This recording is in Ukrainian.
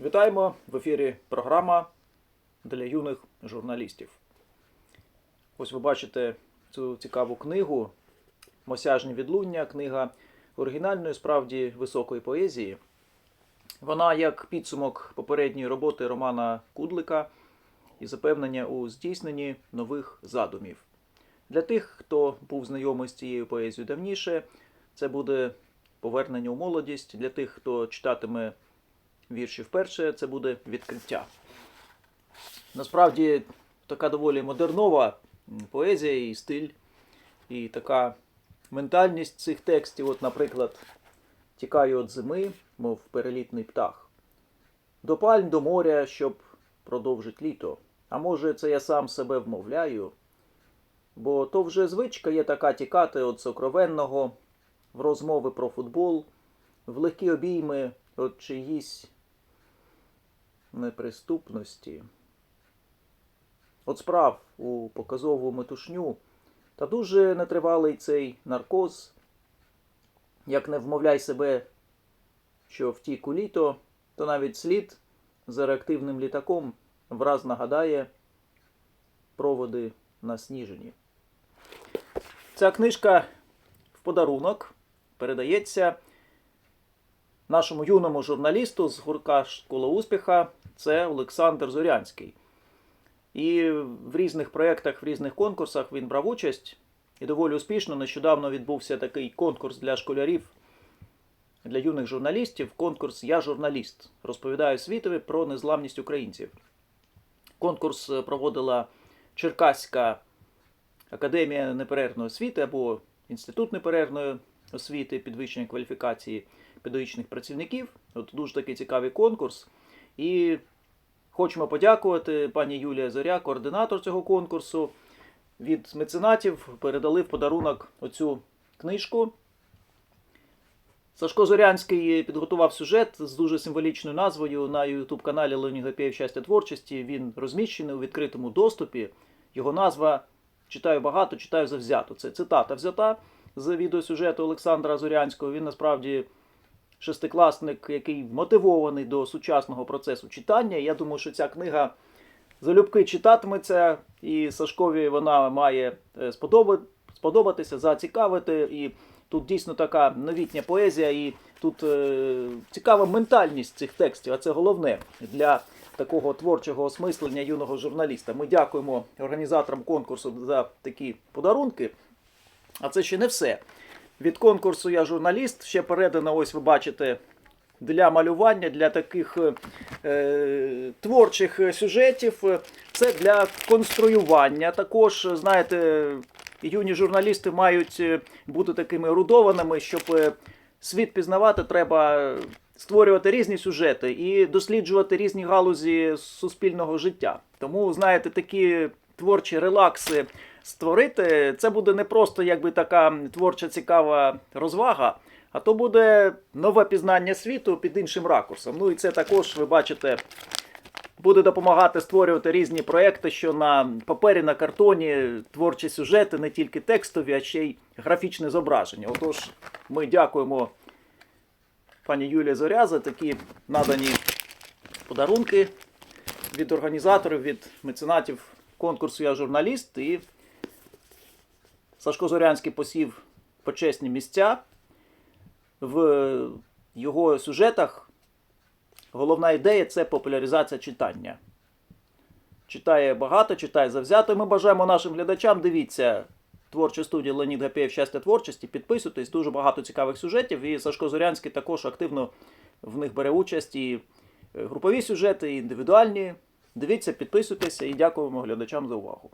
Вітаємо в ефірі програма для юних журналістів. Ось ви бачите цю цікаву книгу Мосяжні відлуння, книга оригінальної, справді високої поезії. Вона як підсумок попередньої роботи Романа Кудлика і запевнення у здійсненні нових задумів. Для тих, хто був знайомий з цією поезією давніше, це буде повернення у молодість. Для тих, хто читатиме вірші вперше, це буде відкриття. Насправді така доволі модернова поезія і стиль, і така ментальність цих текстів. От, наприклад, тікаю від зими, мов перелітний птах. До пальм до моря, щоб продовжить літо. А може, це я сам себе вмовляю, бо то вже звичка є така тікати від сокровенного, в розмови про футбол, в легкі обійми от чиїсь неприступності. От справ у показову метушню, та дуже нетривалий цей наркоз, як не вмовляй себе, що втік у літо, то навіть слід за реактивним літаком враз нагадає проводи насніжені. Ця книжка в подарунок передається нашому юному журналісту з гурка Школа успіха. Це Олександр Зорянський. І в різних проєктах, в різних конкурсах він брав участь. І доволі успішно нещодавно відбувся такий конкурс для школярів, для юних журналістів. Конкурс Я журналіст. Розповідаю світові про незламність українців. Конкурс е, проводила Черкаська академія неперервної освіти або Інститут неперервної освіти, підвищення кваліфікації педагогічних працівників. От дуже такий цікавий конкурс. І хочемо подякувати пані Юлія Зоря, координатор цього конкурсу. Від меценатів передали в подарунок оцю книжку. Сашко Зорянський підготував сюжет з дуже символічною назвою на ютуб-каналі Леонід Гапєєв Щастя творчості. Він розміщений у відкритому доступі. Його назва читаю багато, читаю завзято. Це цитата взята з відеосюжету Олександра Зорянського. Він насправді шестикласник, який мотивований до сучасного процесу читання. Я думаю, що ця книга залюбки читатиметься, і Сашкові вона має е, сподобатися, зацікавити. І тут дійсно така новітня поезія, і тут е, цікава ментальність цих текстів, а це головне для такого творчого осмислення юного журналіста. Ми дякуємо організаторам конкурсу за такі подарунки. А це ще не все. Від конкурсу я журналіст. Ще передано, ось ви бачите, для малювання, для таких е, е, творчих сюжетів. Це для конструювання. Також, знаєте, юні журналісти мають е, бути такими ерудованими, щоб е, світ пізнавати, треба створювати різні сюжети і досліджувати різні галузі суспільного життя. Тому, знаєте, такі творчі релакси створити, це буде не просто якби така творча цікава розвага, а то буде нове пізнання світу під іншим ракурсом. Ну і це також, ви бачите, буде допомагати створювати різні проекти, що на папері, на картоні творчі сюжети, не тільки текстові, а ще й графічне зображення. Отож, ми дякуємо пані Юлії Зоря за такі надані подарунки від організаторів, від меценатів конкурсу Я журналіст. І Сашко Зорянський посів почесні місця. В його сюжетах головна ідея це популяризація читання. Читає багато, читає завзято. Ми бажаємо нашим глядачам. Дивіться творчу студію Леонід Гапєєв Щастя творчості. Підписуйтесь, дуже багато цікавих сюжетів. І Сашко Зорянський також активно в них бере участь. І е, групові сюжети, і індивідуальні. Дивіться, підписуйтеся і дякуємо глядачам за увагу.